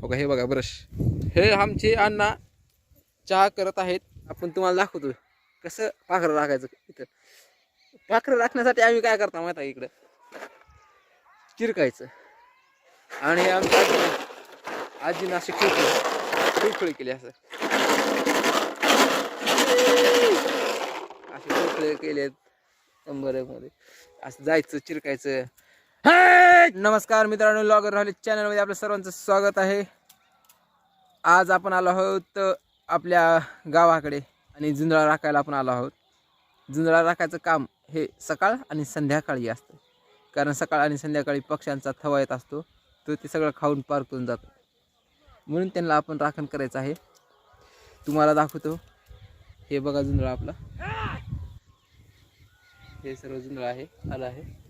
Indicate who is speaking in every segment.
Speaker 1: बघा हे बघा ब्रश हे आमचे अण्णा चहा करत आहेत. आपण तुम्हाला दाखवतो कसं पाखरं राखायचं इथं. पाखरं राखण्यासाठी आम्ही काय करता माहिती आहे इकडं? चिरकायचं. आणि हे आमच्या आजीनं आजीनं असे खिळखिळ खिळखिळ केले असं. असे खिळखिळे केलेत मध्ये. असं जायचं चिरकायचं. नमस्कार मित्रांनो लॉगर राहिले चॅनलमध्ये आपल्या सर्वांचं स्वागत आहे. आज आपण आलो आहोत आपल्या गावाकडे आणि जुंजळा राखायला आपण आलो आहोत. जुंजळा राखायचं काम हे सकाळ आणि संध्याकाळी असतं. कारण सकाळ आणि संध्याकाळी पक्ष्यांचा थवा येत असतो तो ते सगळं खाऊन पार करून जातो. म्हणून त्यांना आपण राखण करायचं आहे. तुम्हाला दाखवतो. हे बघा जुंजळा आपला. हे सर्व जुंजळा आहे आलं आहे.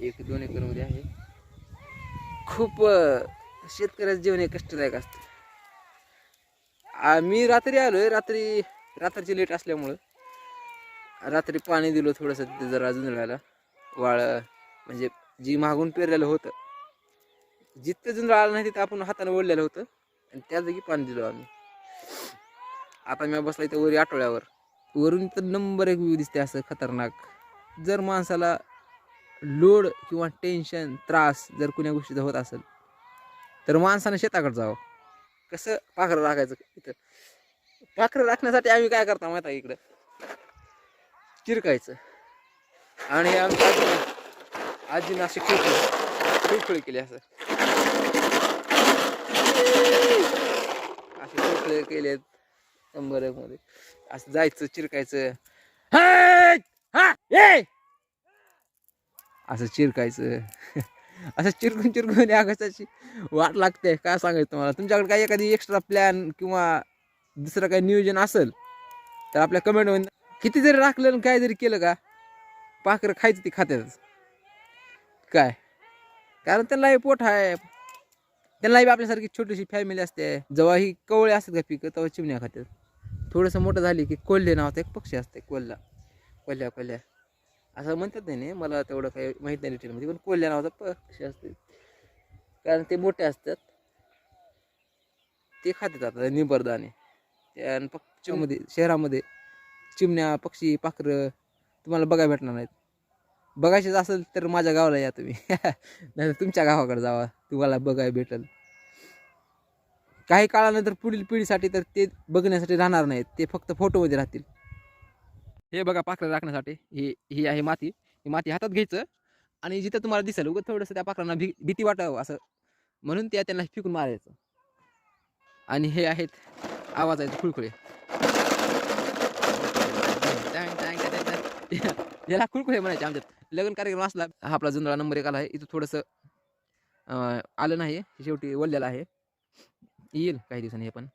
Speaker 1: एक दोन एकरमध्ये आहे. खूप शेतकऱ्याचं जीवन हे कष्टदायक असतं. आम्ही रात्री आलो आहे रात्री रात्रीची लेट असल्यामुळं. रात्री पाणी दिलं थोडंसं तिथे जरा जुंजळायला वाळ म्हणजे जी मागून पेरलेलं होतं जिथं जुंजळ आलं नाही तिथं आपण हाताने ओढलेलं होतं आणि त्या जागी पाणी दिलं आम्ही. आता मी बसला इथं वरी आठवड्यावर. वरून तर नंबर एक व्ह्यू दिसते असं खतरनाक. जर माणसाला लोड किंवा टेन्शन त्रास जर कुण्या गोष्टीचा होत असेल तर माणसानं शेताकडे जावं. कसं पाखरं राखायचं इथं? पाखरं राखण्यासाठी आम्ही काय करतो माहिती आहे इकडं? चिरकायचं. आणि आमच्या आजीनं आजीनं असे केली खिळखिळ केले असं. असे खिळखिळे केलेत मध्ये असं जायचं चिरकायचं. "हाय! हा, ये!" असं चिरकायचं. असं चिरकून चिरकून आकाशाची वाट लागते. काय सांगायचं तुम्हाला? तुमच्याकडे काही एखादी एक्स्ट्रा प्लॅन किंवा दुसरं काही नियोजन असेल तर आपल्या कमेंटमध्ये किती जरी राखलं आणि काय जरी केलं का पाखरं खायचं ती खात्यातच. काय? कारण त्यांनाही पोट आहे. त्यांनाही आपल्यासारखी छोटीशी फॅमिली असते. जेव्हा ही कवळे असतात का पिकं तेव्हा चिमण्या खात्यात. थोडंसं मोठं झाली की कोल्हे नावाचा एक पक्षी असते कोल्हा. कोल्ह्या कोल्ह्या असं म्हणतात नाही नाही मला तेवढं काही माहीत नाही डिटेलमध्ये पण कोल्ह्या नावाचा पक्षी असते कारण ते मोठे असतात. ते खाते आता निबरदाने त्या पक्षामध्ये शहरामध्ये चिमण्या पक्षी पाखरं तुम्हाला बघायला भेटणार नाहीत. बघायचेच असेल तर माझ्या गावाला या तुम्ही. नाही तुमच्या गावाकडे जावा. तुम्हाला बघायला भेटेल. काही काळानंतर पुढील पिढीसाठी तर ते बघण्यासाठी राहणार नाहीत. ते फक्त फोटोमध्ये राहतील. हे बघा पाखरं राखण्यासाठी. ही ही आहे माती. ही माती हातात घ्यायचं आणि जिथं तुम्हाला दिसेल उगं थोडंसं त्या पाखरांना भी भीती वाटावं असं. म्हणून त्या त्यांना फिकून मारायचं. आणि हे आहेत आवाज आहेत खुळखुळे याला खुळखुळे म्हणायचे आमच्यात. लग्न कार्यक्रम असला हा आपला जुंदळा नंबर एक आला आहे. इथं थोडंसं आलं नाही शेवटी वळलेलं आहे. येईल काही दिवसांनी हे पण.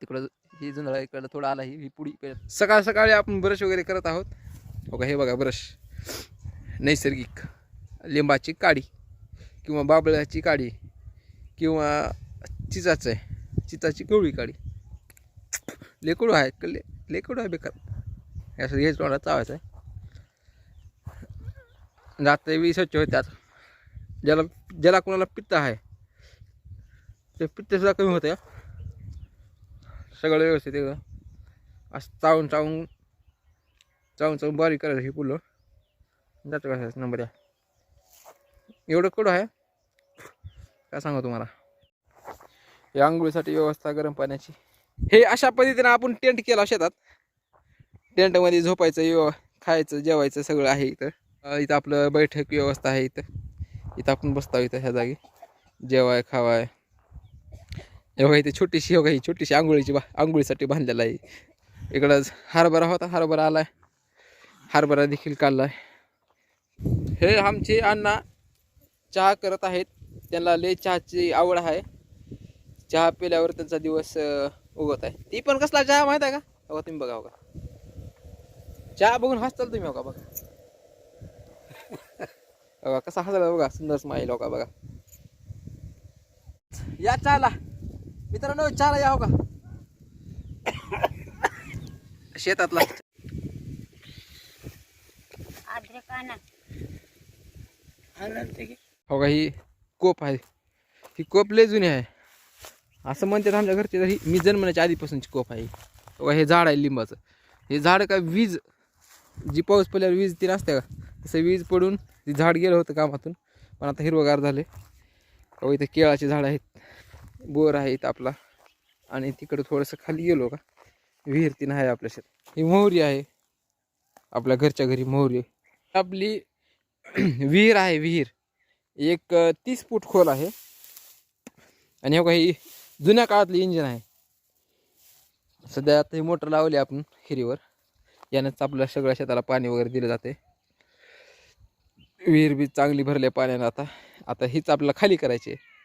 Speaker 1: तिकडं ही जुंदळा इकडं थोडं आला ही पुडी सकाळ सकाळी आपण ब्रश वगैरे करत आहोत. हो का? हे बघा ब्रश नैसर्गिक. लिंबाची काडी किंवा बाबळ्याची काडी किंवा चिचाचं आहे. चिचाची कवळी काडी. लेकडू आहे ले लेकडू आहे बेकार. हे असं हेच तोंडात चावायचं आहे. दात बी स्वच्छ होतात ज्याला ज्याला कोणाला पित्त आहे ते पित्तसुद्धा कमी होतं हो. सगळं व्यवस्थित एकदम असं चावून चावून चावून चावून बारीक करायचं हे पुलं जातो कसा नंबर या एवढं कडू आहे? काय सांगू तुम्हाला? हे आंघोळीसाठी व्यवस्था गरम पाण्याची. हे अशा पद्धतीनं आपण टेंट केला शेतात. टेंटमध्ये झोपायचं व्यव खायचं जेवायचं सगळं आहे इथं. इथं आपलं बैठक व्यवस्था आहे इथं. इथं आपण बसतो इथं ह्या जागी. जेवाय खावाय. बघा इथे छोटीशी एवढा ही छोटीशी आंघोळीची बा आंघोळीसाठी बांधलेला आहे. इकडं हरभरा होता हरभरा आलाय. हरभरा देखील काढलाय. हे आमचे अण्णा चहा करत आहेत. त्यांना लय चहाची आवड आहे. चहा पिल्यावर त्यांचा दिवस उगवत आहे. ती पण कसला चहा माहीत आहे का? हो तुम्ही बघा बघा. चहा बघून हसताल तुम्ही हो बघा. बघा कसा हसला बघा सुंदर स्माईल हो का बघा. या चहाला. मित्रांनो या हो का? शेतातला. हो का ही कोप आहे. ही कोप लय जुनी आहे. असं म्हणतात आमच्या घरचे तरी मी जन्मण्याच्या आधीपासूनची कोप आहे बघा हे झाड आहे लिंबाचं. हे झाड काय वीज जी पाऊस पडल्यावर वीज ती नसते का? तसं वीज पडून ती झाड गेलं होतं कामातून पण आता हिरवगार झाले. अहो इथे केळाचे झाड आहेत. बोर आहे इथं आपला. आणि तिकडं थोडंसं खाली गेलो का विहीर तीन आहे आपल्या शेत. ही मोहरी आहे. आपल्या घरच्या घरी मोहरी आपली विहीर आहे विहीर. एक तीस फूट खोल आहे. आणि हे काही जुन्या काळातली इंजिन आहे. सध्या आता ही मोटर लावली आपण हिरीवर यानंच आपल्या सगळ्या शेताला पाणी वगैरे दिलं जाते. विहीर बी चांगली भरली आहे पाण्यानं आता. आता हीच आपल्याला खाली करायची आहे.